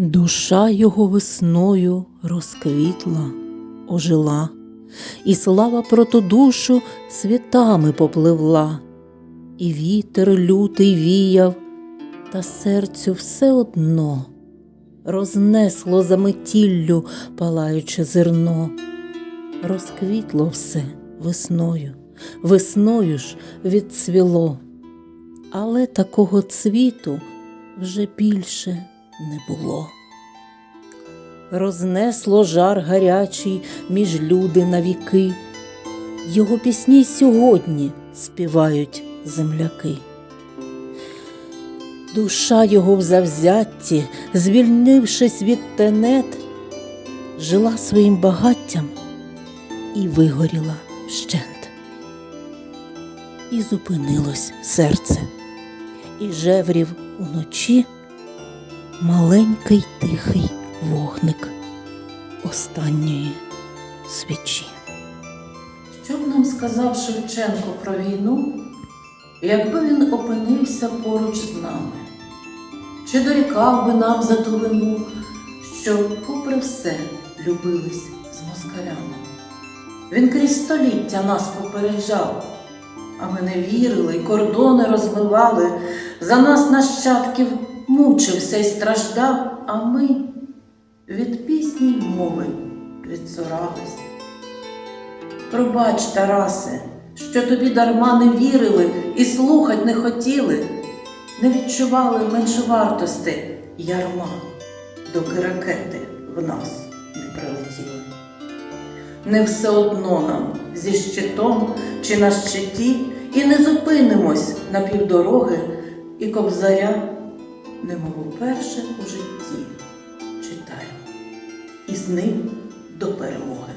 Душа його весною розквітла, ожила, і слава про ту душу світами попливла, і вітер лютий віяв, та серцю все одно рознесло за метіллю палаюче зерно, розквітло все весною, весною ж відцвіло, але такого цвіту вже більше не було. Рознесло жар гарячий між люди на віки, його пісні сьогодні співають земляки. Душа його в завзятті, звільнившись від тенет, жила своїм багаттям і вигоріла вщент. І зупинилось серце, і жеврів уночі маленький тихий вогник останньої свічі. Що б нам сказав Шевченко про війну, якби він опинився поруч з нами? Чи дорікав би нам за ту вину, що, попри все, любились з москалями? Він крізь століття нас попереджав, а ми не вірили кордони розмивали, за нас нащадків мучився й страждав, а ми від пісні й мови відцурались. Пробач, Тарасе, що тобі дарма не вірили і слухать не хотіли, не відчували меншовартости ярма, доки ракети в нас не прилетіли. Не все одно нам зі щитом чи на щиті, і не зупинимось на півдороги і кобзаря, немов уперше у житті читаємо, і з ним до перемоги.